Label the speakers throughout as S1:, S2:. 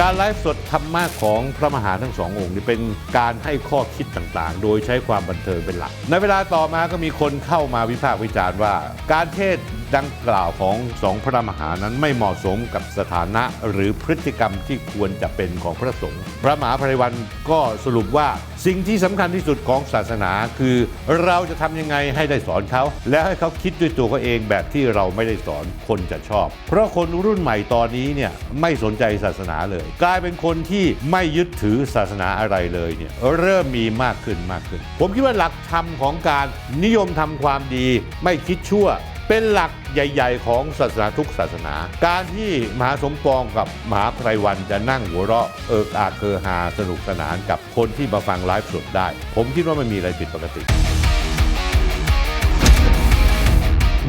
S1: การไลฟ์สดธรรมะของพระมหาทั้งสององค์นี่เป็นการให้ข้อคิดต่างๆ โดยใช้ความบันเทิงเป็นหลัก ในเวลาต่อมาก็มีคนเข้ามาวิพากษ์วิจารณ์ว่า การเทศ ดังกล่าวของสองพระมหานั้นไม่เหมาะสมกับสถานะหรือพฤติกรรมที่ควรจะเป็นของพระสงฆ์พระมหาภัยวันก็สรุปว่าสิ่งที่สำคัญที่สุดของศาสนา คือเราจะทำยังไงให้ได้สอนเขา และให้เขาคิดด้วยตัวเขาเองแบบที่เราไม่ได้สอนคนจะชอบ เพราะคนรุ่นใหม่ตอนนี้เนี่ยไม่สนใจศาสนาเลย กลายเป็นคนที่ไม่ยึดถือศาสนาอะไรเลยเนี่ยเริ่มมีมากขึ้นมากขึ้น ผมคิดว่าหลักธรรมของการนิยมทำความดี ไม่คิดชั่ว เป็นหลักใหญ่ ๆ ของศาสนาทุกศาสนา การที่มหาสมปองกับมหาไพรวันจะนั่งหัวเราะเอิกอาเคอฮาสนุกสนานกับคนที่มาฟังไลฟ์สดได้ ผมคิดว่าไมันมีอะไรผิดปกติ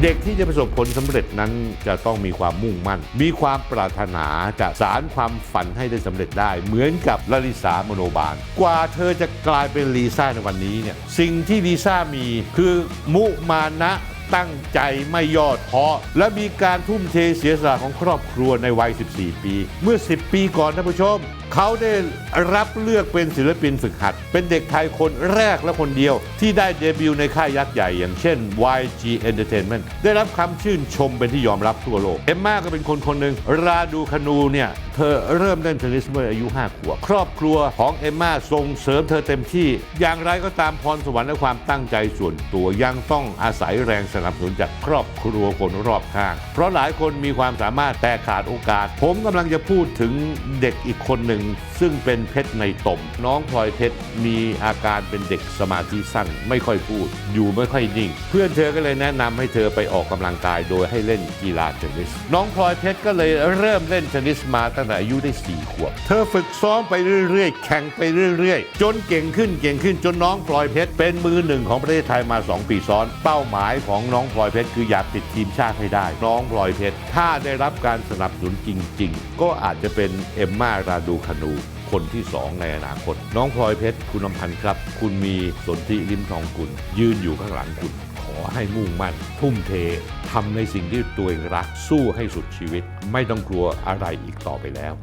S1: เด็กที่จะประสบผลสำเร็จนั้นจะต้องมีความมุ่งมั่น มีความปรารถนาจะสารความฝันให้ได้สำเร็จได้ เหมือนกับลลิสามโนบาล กว่าเธอจะกลายเป็นลีซ่าในวันนี้เนี่ยสิ่งที่ลีซ่ามีคือมุมานะ ตั้งใจไม่ย่อท้อและมีการทุ่มเทเสียสละของครอบครัวในวัย 14 ปี เมื่อ 10 ปีก่อนท่านผู้ชม เขาได้รับเลือกเป็นศิลปินฝึกหัด เป็นเด็กไทยคนแรกและคนเดียว ที่ได้เดบิวต์ในค่ายยักษ์ใหญ่ อย่างเช่น YG Entertainment ได้รับคำชื่นชมเป็นที่ยอมรับทั่วโลก เอมมาก็เป็นคนคนหนึ่งราดูคานูเนี่ย เธอเริ่มเล่นเทนนิสเมื่ออายุ 5 ขวบ ครอบครัวของเอมมาส่งเสริมเธอเต็มที่ อย่างไรก็ตามพรสวรรค์และความตั้งใจส่วนตัวยังต้องอาศัยแรงสนับสนุนจากครอบครัวคนรอบข้าง เพราะหลายคนมีความสามารถแต่ขาดโอกาส ผมกำลังจะพูดถึงเด็กอีกคนหนึ่งซึ่งเป็นเพชรในตม น้องพลอยเพชรมีอาการเป็นเด็กสมาธิสั้น ไม่ค่อยพูด อยู่ไม่ค่อยนิ่ง เพื่อนเธอก็เลยแนะนำให้เธอไปออกกำลังกายโดยให้เล่นกีฬาเทนนิส น้องพลอยเพชรก็เลยเริ่มเล่นเทนนิสมาตั้งแต่อายุได้4ขวบ เธอฝึกซ้อมไปเรื่อยๆ แข่งไปเรื่อยๆ จนเก่งขึ้นเก่งขึ้นจนน้องพลอยเพชรเป็นมือหนึ่งของประเทศไทยมา 2 ปีซ้อน เป้าหมายของน้องพลอยเพชรคืออยากติดทีมชาติให้ได้ น้องพลอยเพชรถ้าได้รับการสนับสนุนจริง ๆ ก็อาจจะเป็นเอมมาราดูคานูคนที่สองในอนาคต น้องพลอยเพชรคุณลำพันธ์ครับ คุณมีสนธิริมทองกุลยืนอยู่ข้างหลังคุณ ขอให้มุ่งมั่น ทุ่มเททำในสิ่งที่ตัวเองรักสู้ให้สุดชีวิต ไม่ต้องกลัวอะไรอีกต่อไปแล้ว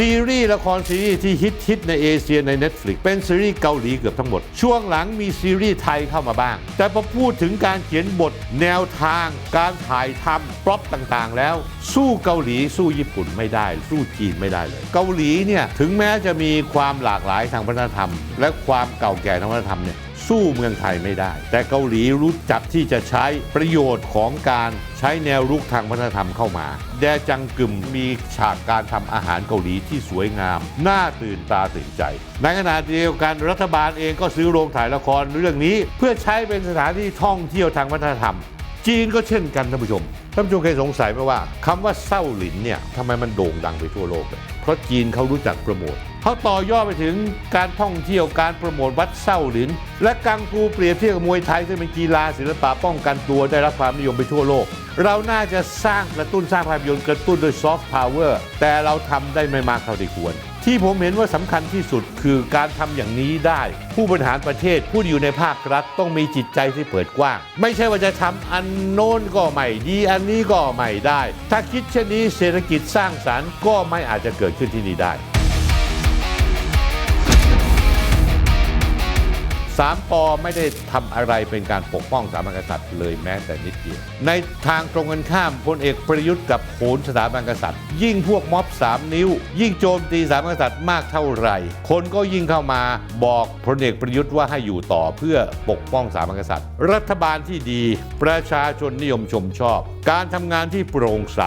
S1: ซีรีส์ละครซีรีส์ที่ฮิตฮิตในเอเชียใน Netflix เป็นซีรีส์เกาหลีเกือบทั้งหมด ช่วงหลังมีซีรีส์ไทยเข้ามาบ้าง แต่พอพูดถึงการเขียนบทแนวทาง การถ่ายทำปรอปต่างๆ แล้ว สู้เกาหลีสู้ญี่ปุ่นไม่ได้ สู้จีนไม่ได้เลย เกาหลีเนี่ยถึงแม้จะมีความหลากหลายทางวัฒนธรรม และความเก่าแก่ทางวัฒนธรรมเนี่ย สู้เมืองไทยไม่ได้ แต่เกาหลีรู้จักที่จะใช้ประโยชน์ของการใช้แนวรุกทางวัฒนธรรมเข้ามา แดจังกึมมีฉากการทำอาหารเกาหลีที่สวยงาม น่าตื่นตาตื่นใจ ในขณะเดียวกันรัฐบาลเองก็ซื้อโรงถ่ายละครเรื่องนี้ เพื่อใช้เป็นสถานที่ท่องเที่ยวทางวัฒนธรรม จีนก็เช่นกันท่านผู้ชม ท่านผู้ชมเคยสงสัยไหมว่าคำว่าเศร้าหลินเนี่ยทำไมมันโด่งดังไปทั่วโลกเลยเพราะจีนเขารู้จักโปรโมทเขาต่อยอดไปถึงการท่องเที่ยวการโปรโมทวัดเศร้าหลิน และกังฟูเปรียบเทียบกับมวยไทยซึ่งเป็นกีฬาศิลปะป้องกันตัวได้รับความนิยมไปทั่วโลก เราน่าจะสร้างกระตุ้นสร้างภาพยนตร์กระตุ้นโดยซอฟต์พาวเวอร์แต่เราทำได้ไม่มากเท่าที่ควร ที่ผมเห็นว่าสำคัญที่สุดคือการทำอย่างนี้ได้ ผู้บริหารประเทศผู้อยู่ในภาครัฐต้องมีจิตใจที่เปิดกว้าง ไม่ใช่ว่าจะทำอันโน้นก็ไม่ดีอันนี้ก็ไม่ได้ ถ้าคิดเช่นนี้เศรษฐกิจสร้างสรรค์ก็ไม่อาจจะเกิดขึ้นที่นี่ได้ สามปอไม่ได้ทำอะไรเป็นการปกป้องสถาบันกษัตริย์เลยแม้แต่นิดเดียว ในทางตรงกันข้ามพลเอกประยุทธ์กับโหนสถาบันกษัตริย์ ยิ่งพวกม็อบสามนิ้ว ยิ่งโจมตีสถาบันกษัตริย์มากเท่าไหร่ คนก็ยิ่งเข้ามาบอกพลเอกประยุทธ์ว่าให้อยู่ต่อเพื่อปกป้องสถาบันกษัตริย์ รัฐบาลที่ดี ประชาชนนิยมชมชอบ การทำงานที่โปร่งใส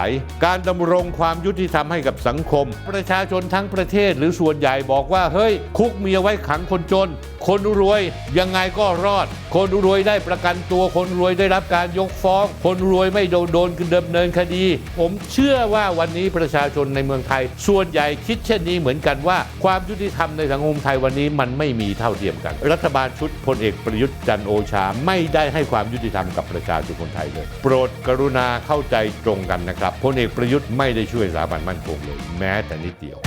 S1: การดำรงความยุติธรรมให้กับสังคม ประชาชนทั้งประเทศหรือส่วนใหญ่บอกว่า เฮ้ย คุกมีเอาไว้ขังคนจน คนรวยยังไงก็รอด คนรวยได้ประกันตัวคนรวยได้รับการยกฟ้อง คนรวยไม่โดนโดนดำเนินคดี ผมเชื่อว่าวันนี้ประชาชนในเมืองไทย ส่วนใหญ่คิดเช่นนี้เหมือนกันว่า ความยุติธรรมในสังคมไทยวันนี้มันไม่มีเท่าเทียมกัน รัฐบาลชุดพลเอกประยุทธ์จันโอชาไม่ได้ให้ความยุติธรรมกับประชาชนคนไทยเลย โปรดกรุณาเข้าใจตรงกันนะครับพลเอกประยุทธ์ไม่ได้ช่วยสถาบันมั่นคงเลยแม้แต่นิดเดียว